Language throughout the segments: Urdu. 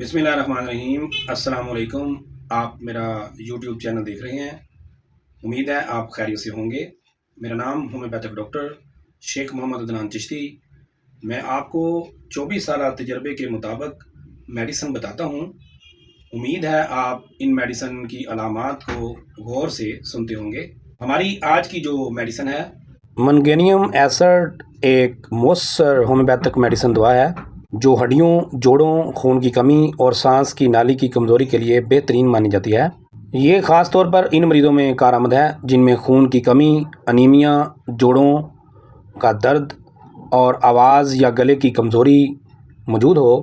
بسم اللہ الرحمن الرحیم۔ السلام علیکم۔ آپ میرا یوٹیوب چینل دیکھ رہے ہیں۔ امید ہے آپ خیریت سے ہوں گے۔ میرا نام ہومیوپیتھک ڈاکٹر شیخ محمد عدنان چشتی۔ میں آپ کو چوبیس سالہ تجربے کے مطابق میڈیسن بتاتا ہوں۔ امید ہے آپ ان میڈیسن کی علامات کو غور سے سنتے ہوں گے۔ ہماری آج کی جو میڈیسن ہے، منگینیم ایسڈ ایک مؤثر ہومیوپیتھک میڈیسن دوا ہے۔ جو ہڈیوں، جوڑوں، خون کی کمی اور سانس کی نالی کی کمزوری کے لیے بہترین مانی جاتی ہے۔ یہ خاص طور پر ان مریضوں میں کارآمد ہے جن میں خون کی کمی، انیمیا، جوڑوں کا درد اور آواز یا گلے کی کمزوری موجود ہو۔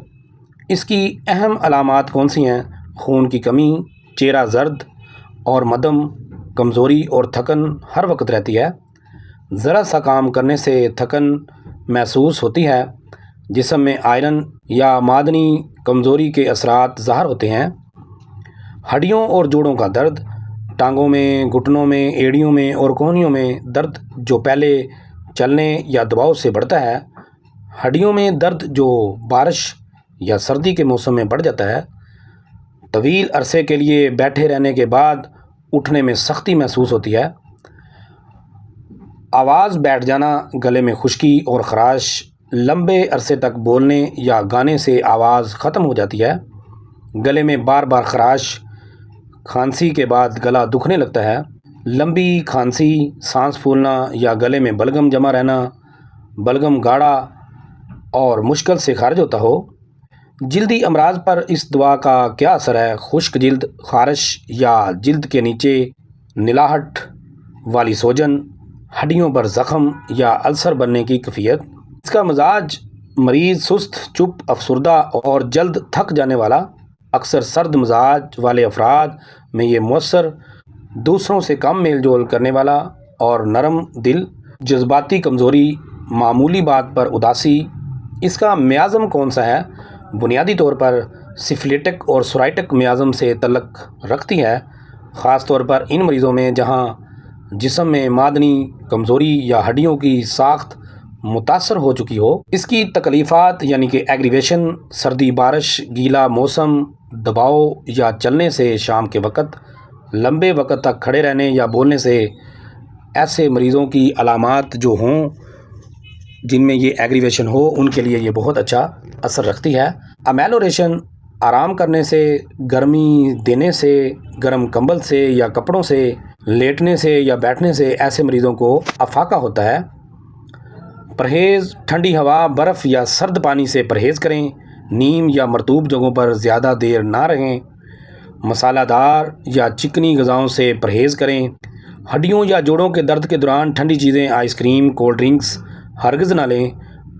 اس کی اہم علامات کون سی ہیں؟ خون کی کمی، چہرہ زرد اور مدم، کمزوری اور تھکن ہر وقت رہتی ہے۔ ذرا سا کام کرنے سے تھکن محسوس ہوتی ہے۔ جسم میں آئرن یا معدنی کمزوری کے اثرات ظاہر ہوتے ہیں۔ ہڈیوں اور جوڑوں کا درد، ٹانگوں میں، گھٹنوں میں، ایڑیوں میں اور کوہنیوں میں درد جو پہلے چلنے یا دباؤ سے بڑھتا ہے، ہڈیوں میں درد جو بارش یا سردی کے موسم میں بڑھ جاتا ہے۔ طویل عرصے کے لیے بیٹھے رہنے کے بعد اٹھنے میں سختی محسوس ہوتی ہے۔ آواز بیٹھ جانا، گلے میں خشکی اور خراش لمبے عرصے تک بولنے یا گانے سے آواز ختم ہو جاتی ہے۔ گلے میں بار بار خراش، کھانسی کے بعد گلا دکھنے لگتا ہے۔ لمبی کھانسی، سانس پھولنا یا گلے میں بلگم جمع رہنا بلگم گاڑھا اور مشکل سے خارج ہوتا ہو۔ جلدی امراض پر اس دوا کا کیا اثر ہے؟ خشک جلد، خارش یا جلد کے نیچے نلاہٹ والی سوجن، ہڈیوں پر زخم یا السر بننے کی کفیت اس کا مزاج مریض، سست، چپ، افسردہ اور جلد تھک جانے والا، اکثر سرد مزاج والے افراد میں یہ مؤثر، دوسروں سے کم میل جول کرنے والا اور نرم دل، جذباتی کمزوری، معمولی بات پر اداسی۔ اس کا میازم کون سا ہے؟ بنیادی طور پر سفلیٹک اور سورائٹک میازم سے تعلق رکھتی ہے، خاص طور پر ان مریضوں میں جہاں جسم میں معدنی کمزوری یا ہڈیوں کی ساخت متاثر ہو چکی ہو۔ اس کی تکلیفات یعنی کہ ایگریویشن سردی بارش، گیلا موسم، دباؤ یا چلنے سے شام کے وقت، لمبے وقت تک کھڑے رہنے یا بولنے سے ایسے مریضوں کی علامات جو ہوں، جن میں یہ ایگریویشن ہو، ان کے لیے یہ بہت اچھا اثر رکھتی ہے۔ امیلوریشن آرام کرنے سے، گرمی دینے سے، گرم کمبل سے یا کپڑوں سے، لیٹنے سے یا بیٹھنے سے ایسے مریضوں کو افاقہ ہوتا ہے۔ پرہیز، ٹھنڈی ہوا، برف یا سرد پانی سے پرہیز کریں۔ نیم یا مرطوب جگہوں پر زیادہ دیر نہ رہیں۔ مسالہ دار یا چکنی غذاؤں سے پرہیز کریں۔ ہڈیوں یا جوڑوں کے درد کے دوران ٹھنڈی چیزیں، آئس کریم، کولڈ ڈرنکس ہرگز نہ لیں۔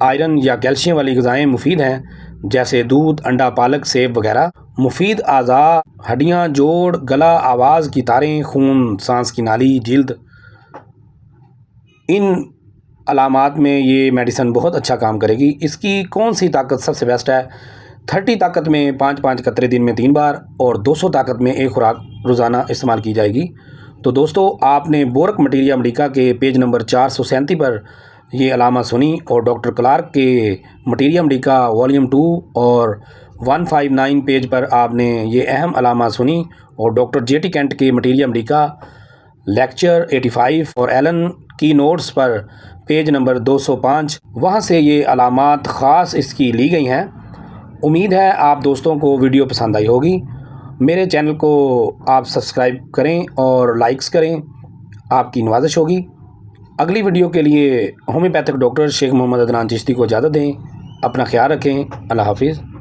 آئرن یا کیلشیم والی غذائیں مفید ہیں، جیسے دودھ، انڈا، پالک، سیب وغیرہ۔ مفید اعضاء ہڈیاں، جوڑ، گلا، آواز کی تاریں، خون، سانس کی نالی، جلد۔ ان علامات میں یہ میڈیسن بہت اچھا کام کرے گی۔ اس کی کون سی طاقت سب سے بیسٹ ہے؟ تھرٹی طاقت میں پانچ پانچ قطرے دن میں تین بار اور دو سو طاقت میں ایک خوراک روزانہ استعمال کی جائے گی۔ تو دوستو، آپ نے بورک مٹیریا امریکہ کے پیج نمبر چار سو سینتی پر یہ علامہ سنی اور ڈاکٹر کلارک کے مٹیریا امریکہ والیوم ٹو اور ون فائیو نائن پیج پر آپ نے یہ اہم علامہ سنی اور ڈاکٹر جے ٹی کینٹ کے materia medica lecture eighty five اور ایلن کی نوٹس پر پیج نمبر دو سو پانچ، وہاں سے یہ علامات خاص اس کی لی گئی ہیں۔ امید ہے آپ دوستوں کو ویڈیو پسند آئی ہوگی۔ میرے چینل کو آپ سبسکرائب کریں اور لائکس کریں، آپ کی نوازش ہوگی۔ اگلی ویڈیو کے لیے ہومیوپیتھک ڈاکٹر شیخ محمد عدنان چشتی کو اجازت دیں۔ اپنا خیال رکھیں۔ اللہ حافظ۔